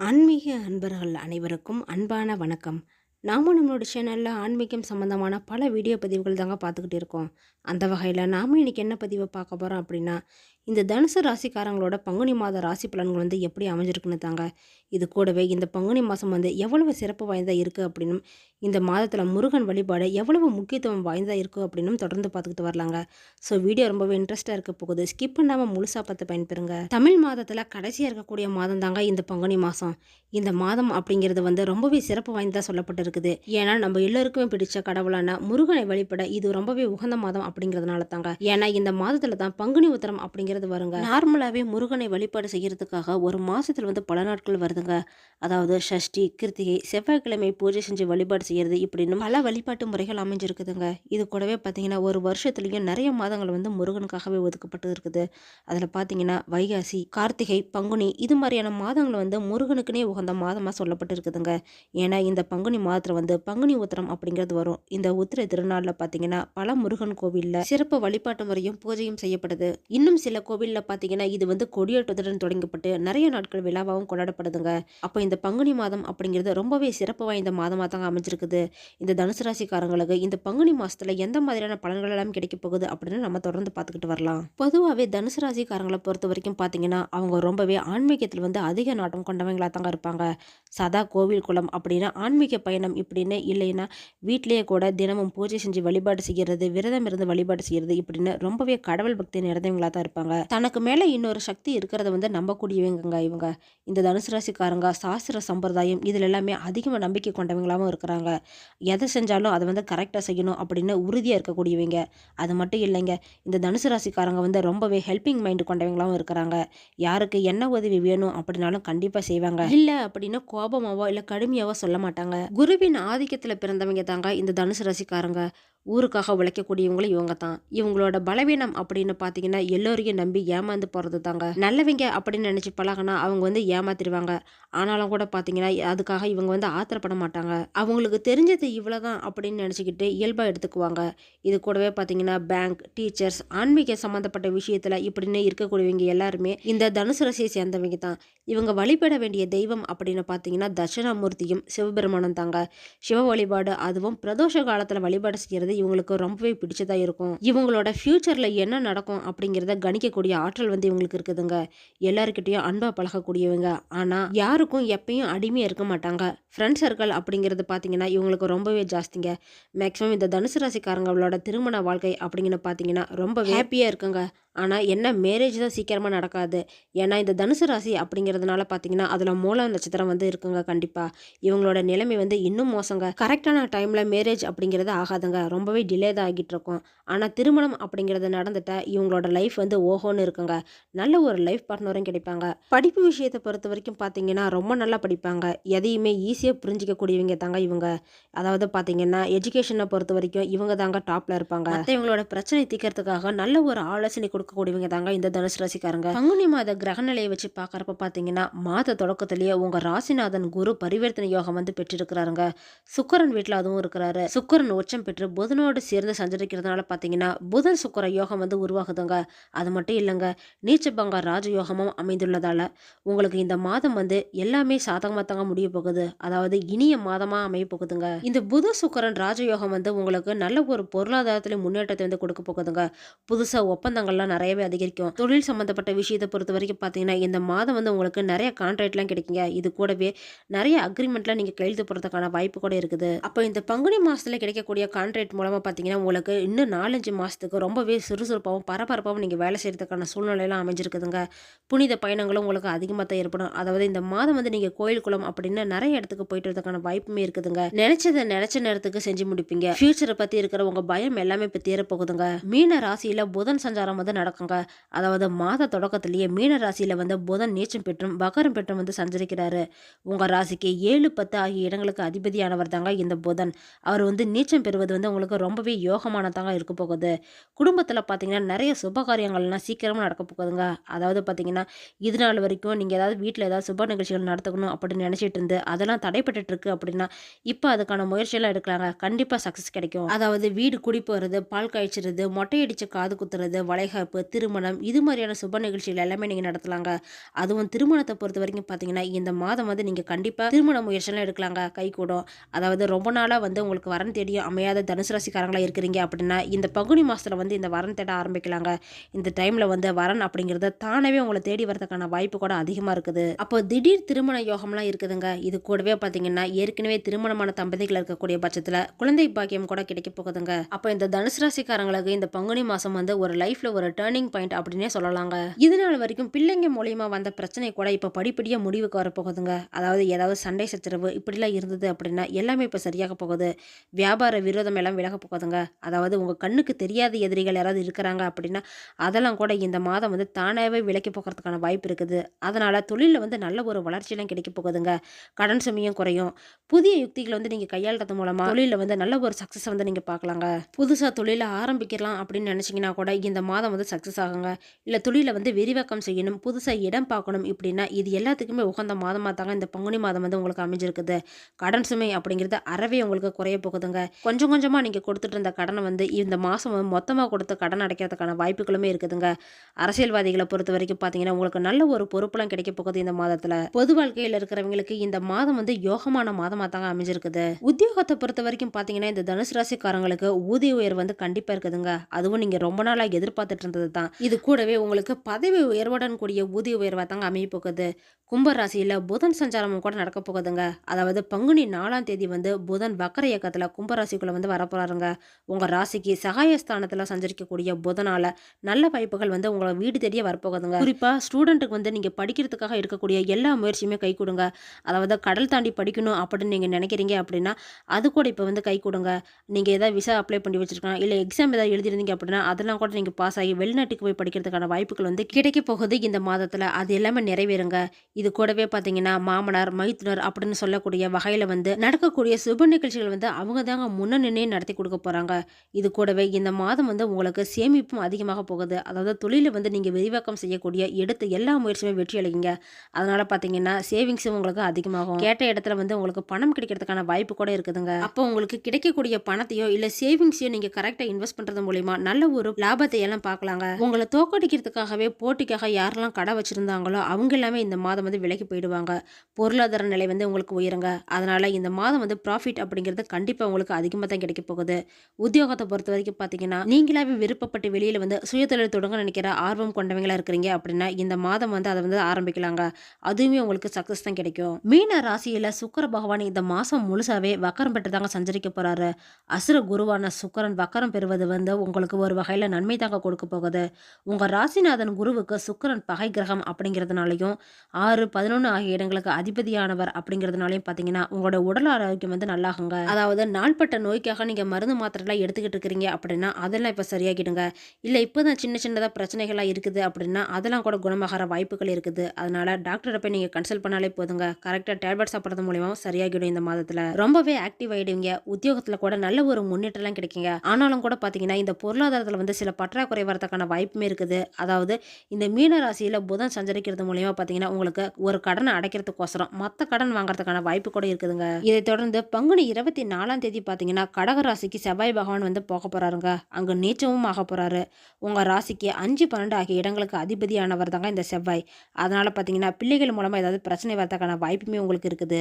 ஆன்மீக அன்பர்கள் அனைவருக்கும் அன்பான வணக்கம். நாமும் நம்மளோட சேனலில் ஆன்மீகம் சம்மந்தமான பல வீடியோ பதிவுகள் தாங்க பார்த்துக்கிட்டு இருக்கோம். அந்த வகையில் நாம் இன்னைக்கு என்ன பதிவை பார்க்க போகிறோம் அப்படின்னா இந்த தனுசு ராசிக்காரங்களோட பங்குனி மாத ராசி பலன்கள் வந்து எப்படி அமைஞ்சிருக்குன்னு தாங்க. இது கூடவே இந்த பங்குனி மாதம் வந்து எவ்வளவு சிறப்பு வாய்ந்ததாக இருக்குது அப்படின்னும் இந்த மாதத்தில் முருகன் வழிபாடு எவ்வளவு முக்கியத்துவம் வாய்ந்ததாக இருக்குது அப்படின்னும் தொடர்ந்து பார்த்துக்கிட்டு வரலாங்க. ஸோ வீடியோ ரொம்பவே இன்ட்ரெஸ்ட்டாக இருக்க போகுது. ஸ்கிப் பண்ணாமல் முழுசாக பார்த்து பயன்பெறுங்க. தமிழ் மாதத்தில் கடைசியாக இருக்கக்கூடிய மாதம் தாங்க இந்த பங்குனி மாதம் இந்த மாதம் அப்படிங்கிறது வந்து ரொம்பவே சிறப்பு வாய்ந்ததாக சொல்லப்பட்டிருக்குது. ஏன்னா நம்ம எல்லோருக்குமே பிடிச்ச கடவுளான முருகனை வழிபட இது ரொம்பவே உகந்த மாதம் அப்படிங்கிறதுனால தாங்க. ஏன்னா இந்த மாதத்தில் தான் பங்குனி உத்தரம் அப்படிங்கிறது வருங்க நார்மலாகவே முருகனை வழிபாடு செய்கிறதுக்காக ஒரு மாதத்தில் வந்து பல நாட்கள் வருதுங்க. அதாவது ஷஷ்டி கிருத்திகை செவ்வாய்க்கிழமை பூஜை செஞ்சு வழிபாடு செய்கிறது இப்படின்னு பல வழிபாட்டு முறைகள் அமைஞ்சிருக்குதுங்க. இது கூடவே பார்த்தீங்கன்னா ஒரு வருஷத்துலேயும் நிறைய மாதங்கள் வந்து முருகனுக்காகவே ஒதுக்கப்பட்டு இருக்குது அதில் பார்த்தீங்கன்னா வைகாசி கார்த்திகை பங்குனி இது மாதிரியான மாதங்கள் வந்து முருகனுக்குனே உகந்த மாதமாக சொல்லப்பட்டு இருக்குதுங்க ஏன்னா இந்த பங்குனி மாதத்தில் வந்து பங்குனி உத்திரம் அப்படிங்கிறது வரும். இந்த உத்திர திருநாளில் பார்த்தீங்கன்னா பல முருகன் கோவிலில் சிறப்பு வழிபாட்டு முறையும் பூஜையும் செய்யப்படுது. இன்னும் சில கோவிலில் பார்த்தீங்கன்னா இது வந்து கொடியேற்றத்துடன் தொடங்கப்பட்டு நிறைய நாட்கள் விழாவாகவும் கொண்டாடப்படுதுங்க. அப்போ இந்த பங்குனி மாதம் அப்படிங்கிறது ரொம்பவே சிறப்பு வாய்ந்த மாதமாக தாங்க அமைஞ்சிருக்குது. இந்த தனுசு ராசிக்காரங்களுக்கு இந்த பங்குனி மாதத்தில் எந்த மாதிரியான பலன்கள் எல்லாம் கிடைக்க போகுது அப்படின்னு நம்ம தொடர்ந்து பார்த்துக்கிட்டு வரலாம். பொதுவாகவே தனுசு ராசிக்காரங்களை பொறுத்த வரைக்கும் பார்த்தீங்கன்னா அவங்க ரொம்பவே ஆன்மீகத்தில் வந்து அதிக நாட்டம் கொண்டவங்களாக தாங்க இருப்பாங்க. சதா கோவில் குளம் அப்படின்னா ஆன்மீக பயணம் இப்படின்னு இல்லைன்னா வீட்டிலேயே கூட தினமும் பூஜை செஞ்சு வழிபாடு செய்கிறது விரதம் இருந்து வழிபாடு செய்கிறது இப்படின்னு ரொம்பவே கடவுள் பக்தி நிறைந்தவங்களாக தான் இருப்பாங்க. தனக்கு மேலே இன்னொரு சக்தி இருக்கிறத வந்து நம்பக்கூடியவங்க இவங்க. இந்த தனுசு ராசிக்காரங்க சாஸ்திர சம்பிரதாயம் இதில் எல்லாமே அதிகமாக நம்பிக்கை கொண்டவங்களாகவும் இருக்கிறாங்க. எதை செஞ்சாலும் அதை வந்து கரெக்டாக செய்யணும் அப்படின்னு உறுதியாக இருக்கக்கூடியவங்க. அது மட்டும் இல்லைங்க. இந்த தனுசு ராசிக்காரங்க வந்து ரொம்பவே ஹெல்பிங் மைண்ட் கொண்டவங்களாகவும் இருக்கிறாங்க. யாருக்கு என்ன உதவி வேணும் அப்படின்னாலும் கண்டிப்பாக செய்வாங்க. இல்லை அப்படின்னா கோபமாவோ இல்லை கடுமையாவோ சொல்ல மாட்டாங்க. குருவின் ஆதிக்கத்தில் பிறந்தவங்க தாங்க இந்த தனுசு ராசிக்காரங்க. ஊருக்காக உழைக்கக்கூடியவங்களும் இவங்க தான் இவங்களோட பலவீனம் அப்படின்னு பார்த்தீங்கன்னா எல்லோரையும் நம்பி ஏமாந்து போகிறது தாங்க நல்லவங்க அப்படின்னு நினச்சி பழகினா அவங்க வந்து ஏமாத்திடுவாங்க. ஆனாலும் கூட பார்த்தீங்கன்னா அதுக்காக இவங்க வந்து ஆத்திரப்பட மாட்டாங்க. அவங்களுக்கு தெரிஞ்சது இவ்வளோதான் அப்படின்னு நினச்சிக்கிட்டு இயல்பாக எடுத்துக்குவாங்க. இது கூடவே பார்த்தீங்கன்னா பேங்க் டீச்சர்ஸ் ஆன்மீக சம்மந்தப்பட்ட விஷயத்தில் இப்படின்னு இருக்கக்கூடியவங்க எல்லாருமே இந்த தனுசு ரசியை சேர்ந்தவங்க தான் இவங்க வழிபட வேண்டிய தெய்வம் அப்படின்னு பார்த்தீங்கன்னா தட்சிணாமூர்த்தியும் சிவபெருமானும் தாங்க. சிவ வழிபாடு அதுவும் பிரதோஷ காலத்தில் வழிபாடு செய்கிறது இவங்களுக்கு ரொம்பவே பிடிச்சதாக இருக்கும். இவங்களோட ஃப்யூச்சரில் என்ன நடக்கும் அப்படிங்கிறத கணிக்கக்கூடிய ஆற்றல் வந்து இவங்களுக்கு இருக்குதுங்க. எல்லாருக்கிட்டையும் அன்பாக பழகக்கூடியவங்க. ஆனால் யாருக்கும் எப்பயும் அடிமையாக இருக்க மாட்டாங்க. ஃப்ரெண்ட் சர்க்கிள் அப்படிங்கிறது பார்த்தீங்கன்னா இவங்களுக்கு ரொம்பவே ஜாஸ்திங்க. மேக்ஸிமம் இந்த தனுசு ராசிக்காரங்களோட திருமண வாழ்க்கை அப்படிங்கன்னு பார்த்தீங்கன்னா ரொம்ப ஹாப்பியாக இருக்குங்க. ஆனால் என்ன மேரேஜ் தான் சீக்கிரமாக நடக்காது. ஏன்னா இந்த தனுசு ராசி அப்படிங்கிறது இருக்கிறதுனால பார்த்தீங்கன்னா அதில் மூல நட்சத்திரம் வந்து இருக்குங்க கண்டிப்பாக இவங்களோட நிலைமை வந்து இன்னும் மோசங்க. கரெக்டான டைமில் மேரேஜ் அப்படிங்கிறது ஆகாதுங்க. ரொம்பவே டிலே தான் ஆகிட்டு இருக்கும். ஆனால் திருமணம் அப்படிங்கிறது நடந்துட்டால் இவங்களோட லைஃப் வந்து ஓஹோன்னு இருக்குங்க. நல்ல ஒரு லைஃப் பார்ட்னரும் கிடைப்பாங்க. படிப்பு விஷயத்தை பொறுத்த வரைக்கும் பார்த்தீங்கன்னா ரொம்ப நல்லா படிப்பாங்க. எதையுமே ஈஸியாக புரிஞ்சிக்கக்கூடியவங்க தாங்க இவங்க. அதாவது பார்த்தீங்கன்னா எஜுகேஷனை பொறுத்த வரைக்கும் இவங்க தாங்க டாப்பில் இருப்பாங்க. இவங்களோட பிரச்சனை தீர்க்கறதுக்காக நல்ல ஒரு ஆலோசனை கொடுக்கக்கூடியவங்க தாங்க இந்த தனுசு ராசிக்காரங்க. பங்குனி மாத கிரகநிலையை வச்சு பார்க்குறப்ப பார்த்தீங்கன்னா மாத தொடக்கத்திலேயே உங்கள் ராசிநாதன் குரு பரிவர்த்தனை யோகம் வந்து பெற்றிருக்கிறாருங்க. சுக்கரன் வீட்டில் அதுவும் இருக்கிறாரு. சுக்கரன் உச்சம் பெற்று புதனோடு சேர்ந்து சஞ்சரிக்கிறதுனால பார்த்தீங்கன்னா புதன் சுக்கர யோகம் வந்து உருவாகுதுங்க. அது மட்டும் இல்லைங்க நீச்சபங்க ராஜயோகமும் அமைந்துள்ளதால் உங்களுக்கு இந்த மாதம் வந்து எல்லாமே சாதகமாக தாங்க முடிய போகுது. அதாவது இனிய மாதமாக அமைய போகுதுங்க. இந்த புத சுக்கரன் ராஜயோகம் வந்து உங்களுக்கு நல்ல ஒரு பொருளாதாரத்துல முன்னேற்றத்தை வந்து கொடுக்க போகுதுங்க. புதுசாக ஒப்பந்தங்கள்லாம் நிறையவே அதிகரிக்கும். தொழில் சம்மந்தப்பட்ட விஷயத்தை பொறுத்த வரைக்கும் பார்த்தீங்கன்னா இந்த மாதம் வந்து உங்களுக்கு நிறைய கான்ட்ராக்ட்லாம் கிடைக்குங்க. இது கூடவே நிறைய அக்ரிமெண்ட்லாம் நீங்கள் கையெழுத்து போகிறதுக்கான வாய்ப்பு கூட இருக்குது. அப்போ இந்த பங்குனி மாதத்தில் கிடைக்கக்கூடிய கான்ட்ராக்ட் மூலமாக பார்த்தீங்கன்னா உங்களுக்கு இன்னும் நாலஞ்சு மாதத்துக்கு ரொம்பவே சுறுசுறுப்பாகவும் பரபரப்பாகவும் நீங்கள் வேலை செய்கிறதுக்கான சூழ்நிலையெல்லாம் அமைஞ்சிருக்குதுங்க. புனித பயணங்களும் உங்களுக்கு அதிகமாக தான் ஏற்படும். அதாவது இந்த மாதம் வந்து நீங்கள் கோயில் குளம் அப்படின்னு நிறைய இடத்துக்கு போயிட்டு வரதுக்கான வாய்ப்புமே இருக்குதுங்க. நினைச்சதை நினைச்ச நேரத்துக்கு செஞ்சு முடிப்பீங்க. ஃபியூச்சரை பற்றி இருக்கிற உங்கள் பயம் எல்லாமே இப்போ தீரப்போகுதுங்க. மீன ராசியில் புதன் சஞ்சாரம் வந்து நடக்குங்க. அதாவது மாத தொடக்கத்திலேயே மீன ராசியில் வந்து புதன் நீச்சம் பெற்று பெற்றும் வகரம் பெற்றும் வந்து சஞ்சரிக்கிறாரு. உங்கள் ராசிக்கு ஏழு பத்து ஆகிய இடங்களுக்கு அதிபதியானவர் தாங்க இந்த புதன். அவர் வந்து நீச்சம் பெறுவது வந்து உங்களுக்கு ரொம்பவே யோகமானதாங்க இருக்க போகுது. குடும்பத்தில் பார்த்தீங்கன்னா நிறைய சுபகாரியங்கள்லாம் சீக்கிரமாக நடக்க போகுதுங்க. அதாவது பார்த்தீங்கன்னா இது நாள் வரைக்கும் நீங்கள் ஏதாவது வீட்டில் ஏதாவது சுப நிகழ்ச்சிகள் நடத்தணும் அப்படின்னு நினச்சிட்டு இருந்து அதெல்லாம் தடைப்பட்டுட்டு இருக்கு அப்படின்னா இப்போ அதுக்கான முயற்சியெல்லாம் எடுக்கலாங்க. கண்டிப்பாக சக்ஸஸ் கிடைக்கும். அதாவது வீடு குடி போகிறது பால் காய்ச்சிறது மொட்டையடிச்சு காது குத்துறது வளைகாப்பு திருமணம் இது மாதிரியான சுப நிகழ்ச்சிகள் எல்லாமே நீங்கள் நடத்தலாங்க. அதுவும் திருமண திருமணத்தை பொறுத்த வரைக்கும் பார்த்தீங்கன்னா இந்த மாதம் வந்து நீங்கள் கண்டிப்பாக திருமண முயற்சியெல்லாம் எடுக்கலாங்க. கை கூடும். அதாவது ரொம்ப நாளாக வந்து உங்களுக்கு வரன் தேடியும் அமையாத தனுசு ராசிக்காரங்களாக இருக்கிறீங்க அப்படின்னா இந்த பங்குனி மாதத்தில் வந்து இந்த வரன் தேட ஆரம்பிக்கலாங்க. இந்த டைமில் வந்து வரன் அப்படிங்கிறத தானவே உங்களை தேடி வரதுக்கான வாய்ப்பு கூட அதிகமாக இருக்குது. அப்போ திடீர் திருமண யோகம்லாம் இருக்குதுங்க. இது கூடவே பார்த்தீங்கன்னா ஏற்கனவே திருமணமான தம்பதிகள் இருக்கக்கூடிய பட்சத்தில் குழந்தை பாக்கியம் கூட கிடைக்க போகுதுங்க. அப்போ இந்த தனுசு ராசிக்காரங்களுக்கு இந்த பங்குனி மாதம் வந்து ஒரு லைஃப்பில் ஒரு டேர்னிங் பாயிண்ட் அப்படின்னே சொல்லலாங்க. இதனால் வரைக்கும் பிள்ளைங்க மூலியமாக வந்த பிரச்சனை கூட இப்போ படிப்படியாக முடிவுக்கு வரப்போகுதுங்க. அதாவது ஏதாவது சண்டை சச்சரவு இப்படிலாம் இருந்தது அப்படின்னா எல்லாமே இப்போ சரியாக போகுது. வியாபார விரோதம் எல்லாம் விலக போகுதுங்க. அதாவது உங்கள் கண்ணுக்கு தெரியாத எதிரிகள் யாராவது இருக்கிறாங்க அப்படின்னா அதெல்லாம் கூட இந்த மாதம் வந்து தானாகவே விலக்கி போகிறதுக்கான வாய்ப்பு இருக்குது. அதனால் தொழிலில் வந்து நல்ல ஒரு வளர்ச்சியெல்லாம் கிடைக்க போகுதுங்க. கடன் சுமையும் குறையும். புதிய யுக்திகளை வந்து நீங்கள் கையாளுறது மூலமாக தொழிலில் வந்து நல்ல ஒரு சக்ஸஸ் வந்து நீங்கள் பார்க்கலாங்க. புதுசாக தொழிலை ஆரம்பிக்கலாம் அப்படின்னு நினச்சிங்கன்னா கூட இந்த மாதம் வந்து சக்ஸஸ் ஆகுங்க. இல்லை தொழிலை வந்து விரிவாக்கம் செய்யணும் புதுசாக இடம் பார்க்கணும் இப்படி அப்படின்னா இது எல்லாத்துக்குமே உகந்த மாதமாக தாங்க இந்த பங்குனி மாதம் வந்து உங்களுக்கு அமைஞ்சிருக்குது. கடன் சுமை அப்படிங்கிறது அறவே உங்களுக்கு குறைய போகுதுங்க. கொஞ்சம் கொஞ்சமாக நீங்கள் கொடுத்துட்டு இருந்த கடனை வந்து இந்த மாதம் மொத்தமாக கொடுத்து கடன் அடைக்கிறதுக்கான வாய்ப்புகளுமே இருக்குதுங்க. அரசியல்வாதிகளை பொறுத்த வரைக்கும் பார்த்தீங்கன்னா உங்களுக்கு நல்ல ஒரு பொறுப்புலாம் கிடைக்க போகுது இந்த மாதத்தில். பொது வாழ்க்கையில் இருக்கிறவங்களுக்கு இந்த மாதம் வந்து யோகமான மாதமாக தாங்க அமைஞ்சிருக்குது. உத்தியோகத்தை பொறுத்த வரைக்கும் பார்த்தீங்கன்னா இந்த தனுசு ராசிக்காரங்களுக்கு ஊதிய உயர்வு வந்து கண்டிப்பாக இருக்குதுங்க. அதுவும் நீங்கள் ரொம்ப நாளாக எதிர்பார்த்துட்டு இருந்தது தான் இது கூடவே உங்களுக்கு பதவி உயர்வுடன் கூடிய ஊதிய உயர்வாக தாங்க அமைய போகுது. கும்பராசியில் புதன் சஞ்சாரமும் கூட நடக்க போகுதுங்க. அதாவது பங்குனி நாலாம் தேதி வந்து புதன் வக்கர இயக்கத்தில் கும்பராசிக்குள்ளே வந்து வரப்போகிறாருங்க உங்கள் ராசிக்கு சகாயஸ்தானத்தில் சஞ்சரிக்கக்கூடிய புதனால நல்ல வாய்ப்புகள் வந்து உங்களை வீடு தேடியே வரப்போகுதுங்க. குறிப்பாக ஸ்டூடெண்ட்டுக்கு வந்து நீங்கள் படிக்கிறதுக்காக இருக்கக்கூடிய எல்லா முயற்சியுமே கை கொடுங்க. அதாவது கடல் தாண்டி படிக்கணும் அப்படின்னு நீங்கள் நினைக்கிறீங்க அப்படின்னா அது கூட இப்போ வந்து கை கொடுங்க. நீங்கள் ஏதாவது விசா அப்ளை பண்ணி வச்சுருக்கலாம். இல்லை எக்ஸாம் ஏதாவது எழுதிருந்தீங்க அப்படின்னா அதெல்லாம் கூட நீங்கள் பாஸ் ஆகி வெளிநாட்டுக்கு போய் படிக்கிறதுக்கான வாய்ப்புகள் வந்து கிடைக்க போகுது இந்த மாதத்தில். அது எல்லாமே நிறைவேறுங்க இது கூடவே பார்த்தீங்கன்னா மாமனார் மைத்துனர் அப்படின்னு சொல்லக்கூடிய வகையில் வந்து நடக்கக்கூடிய சுப நிகழ்ச்சிகள் வந்து அவங்க தாங்க முன்ன நடத்தி கொடுக்க போகிறாங்க இது கூடவே இந்த மாதம் வந்து உங்களுக்கு சேமிப்பும் அதிகமாக போகுது. அதாவது தொழிலை வந்து நீங்கள் விரிவாக்கம் செய்யக்கூடிய எடுத்த எல்லா முயற்சியுமே வெற்றி அடைங்க அதனால் பார்த்தீங்கன்னா சேவிங்ஸும் உங்களுக்கு அதிகமாகும். கேட்ட இடத்துல வந்து உங்களுக்கு பணம் கிடைக்கிறதுக்கான வாய்ப்பு கூட இருக்குதுங்க. அப்போ உங்களுக்கு கிடைக்கக்கூடிய பணத்தையோ இல்லை சேவிங்ஸையோ நீங்கள் கரெக்டாக இன்வெஸ்ட் பண்ணுறது மூலிமா நல்ல ஒரு லாபத்தை எல்லாம் பார்க்கலாங்க உங்களை தோக்கடிக்கிறதுக்காகவே போட்டிக்காக யாரெல்லாம் கடை வச்சுருந்தாங்களோ அவங்க எல்லாமே இந்த மாதம் வந்து விலைக்கு போயிடுவாங்க. பொருளாதார நிலை வந்து உங்களுக்கு உயருங்க. அதனால் இந்த மாதம் வந்து ப்ராஃபிட் அப்படிங்கிறது கண்டிப்பாக உங்களுக்கு அதிகமாக தான் கிடைக்க போகுது. உத்தியோகத்தை பொறுத்த வரைக்கும் பார்த்தீங்கன்னா நீங்களாவே விருப்பப்பட்டு வெளியில் வந்து சுயதொழில் தொடங்க நினைக்கிற ஆர்வம் கொண்டவங்களா இருக்கிறீங்க அப்படின்னா இந்த மாதம் வந்து அதை வந்து ஆரம்பிக்கலாங்க. அதுவுமே உங்களுக்கு சக்ஸஸ் தான் கிடைக்கும். மீன ராசியில் சுக்கர பகவான் இந்த மாதம் முழுசாவே வக்கரம் பெற்று தாங்க சஞ்சரிக்க போகிறாரு அசுர குருவான சுக்கரன் வக்கரம் பெறுவது வந்து உங்களுக்கு ஒரு வகையில் நன்மை தாங்க கொடுக்க போகுது. உங்கள் ராசிநாதன் குருவுக்கு சுக்கரன் பகை கிரகம் அப்படிங்கிறதுனாலையும் ஆறு பதினொன்று ஆகிய இடங்களுக்கு அதிபதியானவர் அப்படிங்கிறதுனாலையும் பார்த்தீங்கன்னா உங்களோட உடல் ஆரோக்கியம் வந்து நல்லாகுங்க. அதாவது நாள்பட்ட நோய்க்காக நீங்கள் மருந்து மாத்திரைலாம் எடுத்துக்கிட்டு இருக்கிறீங்க அப்படின்னா அதெல்லாம் இப்போ சரியாகிடுங்க. இல்லை இப்போ தான் சின்ன சின்னதாக பிரச்சனைகள்லாம் இருக்குது அப்படின்னா அதெல்லாம் கூட குணமாகிற வாய்ப்புகள் இருக்குது. அதனால டாக்டரை போய் நீங்கள் கன்சல்ட் பண்ணாலே போதுங்க. கரெக்டாக டேப்லெட் சாப்பிட்றது மூலியமாக சரியாகிடும் இந்த மாதத்தில். ரொம்பவே ஆக்டிவ் ஆகிடுவீங்க உத்தியோகத்தில் கூட நல்ல ஒரு முன்னேற்றம்லாம் கிடைக்குங்க. ஆனாலும் கூட பார்த்தீங்கன்னா இந்த பொருளாதாரத்தில் வந்து சில பற்றாக்குறை வரதுக்கான வாய்ப்புமே இருக்குது. அதாவது இந்த மீன ராசியில் புதன் சஞ்சரிக்கிறது மூலியமாக பார்த்தீங்கன்னா உங்களுக்கு ஒரு கடனை அடைக்கிறதுக்கோசரம் மற்ற கடன் வாங்குறதுக்கான வாய்ப்பு கூட இருக்குதுங்க. இதை தொடர்ந்து பங்குனி இருபத்தி நாலாம் தேதி பார்த்தீங்கன்னா கடக ராசிக்கு செவ்வாய் பகவான் வந்து போக போகிறாருங்க அங்கே நீச்சமும் ஆக போகிறாரு உங்கள் ராசிக்கு அஞ்சு பன்னெண்டு ஆகிய இடங்களுக்கு அதிபதியானவர் தாங்க இந்த செவ்வாய். அதனால் பார்த்தீங்கன்னா பிள்ளைகள் மூலமாக ஏதாவது பிரச்சனை வரதுக்கான வாய்ப்புமே உங்களுக்கு இருக்குது.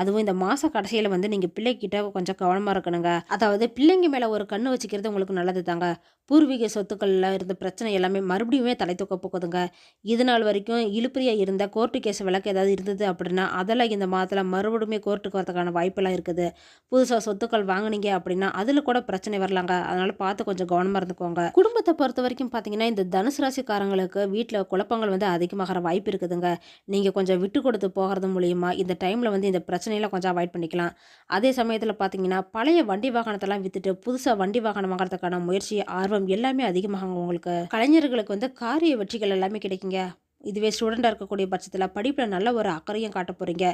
அதுவும் இந்த மாத கடைசியில் வந்து நீங்கள் பிள்ளைக்கிட்ட கொஞ்சம் கவனமாக இருக்கணுங்க. அதாவது பிள்ளைங்க மேலே ஒரு கண்ணு வச்சுக்கிறது உங்களுக்கு நல்லது தாங்க. பூர்வீக சொத்துக்களில் இருந்த பிரச்சனை எல்லாமே மறுபடியுமே தலை தூக்க போகுதுங்க. இது நாள் வரைக்கும் வெளியே இருந்த கோர்ட்டு கேஸ் விளக்கு ஏதாவது இருந்தது அப்படின்னா அதெல்லாம் இந்த மாதத்தில் மறுபடியுமே கோர்ட்டுக்கு வரதுக்கான வாய்ப்பெல்லாம் இருக்குது. புதுசாக சொத்துக்கள் வாங்கினீங்க அப்படின்னா அதில் கூட பிரச்சனை வரலாங்க. அதனால் பார்த்து கொஞ்சம் கவனமாக இருந்துக்கோங்க. குடும்பத்தை பொறுத்த வரைக்கும் பார்த்தீங்கன்னா இந்த தனுசு ராசிக்காரங்களுக்கு வீட்டில் குழப்பங்கள் வந்து அதிகமாகிற வாய்ப்பு இருக்குதுங்க. நீங்கள் கொஞ்சம் விட்டு கொடுத்து போகிறது மூலியமாக இந்த டைமில் வந்து இந்த பிரச்சனையெல்லாம் கொஞ்சம் அவாய்ட் பண்ணிக்கலாம். அதே சமயத்தில் பார்த்தீங்கன்னா பழைய வண்டி வாகனத்தெல்லாம் விற்றுட்டு புதுசாக வண்டி வாகனம் வாங்குறதுக்கான முயற்சி ஆர்வம் எல்லாமே அதிகமாகும் உங்களுக்கு. கலைஞர்களுக்கு வந்து காரிய வெற்றிகள் எல்லாமே கிடைக்குங்க. இதுவே ஸ்டூடெண்ட்டாக இருக்கக்கூடிய பட்சத்தில் படிப்பில் நல்ல ஒரு அக்கறையும் காட்ட போகிறீங்க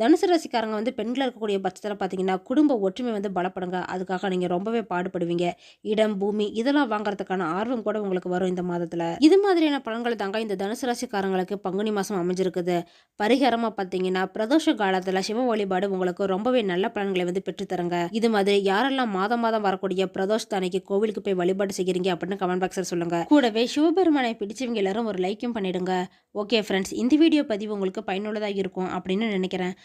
தனுசு ராசிக்காரங்க வந்து பெண்கள் இருக்கக்கூடிய பட்சத்தில் பார்த்தீங்கன்னா குடும்ப ஒற்றுமை வந்து பலப்படுங்க. அதுக்காக நீங்கள் ரொம்பவே பாடுபடுவீங்க. இடம் பூமி இதெல்லாம் வாங்குறதுக்கான ஆர்வம் கூட உங்களுக்கு வரும் இந்த மாதத்தில். இது மாதிரியான பலன்கள் தாங்க இந்த தனுசு ராசிக்காரங்களுக்கு பங்குனி மாதம் அமைஞ்சிருக்குது. பரிகாரமாக பார்த்தீங்கன்னா பிரதோஷ காலத்தில் சிவ வழிபாடு உங்களுக்கு ரொம்பவே நல்ல பலன்களை வந்து பெற்றுத்தருங்க. இது மாதிரி யாரெல்லாம் மாதம் மாதம் வரக்கூடிய பிரதோஷ அன்னைக்கு கோவிலுக்கு போய் வழிபாடு செய்கிறீங்க அப்படின்னு கமெண்ட் பாக்ஸில் சொல்லுங்க. கூடவே சிவபெருமானை பிடிச்சவங்க எல்லாரும் ஒரு லைக்கும் பண்ணிடுங்க. ஓகே ஃப்ரெண்ட்ஸ் இந்த வீடியோ பதிவு உங்களுக்கு பயனுள்ளதாக இருக்கும் அப்படின்னு நினைக்கிறேன்.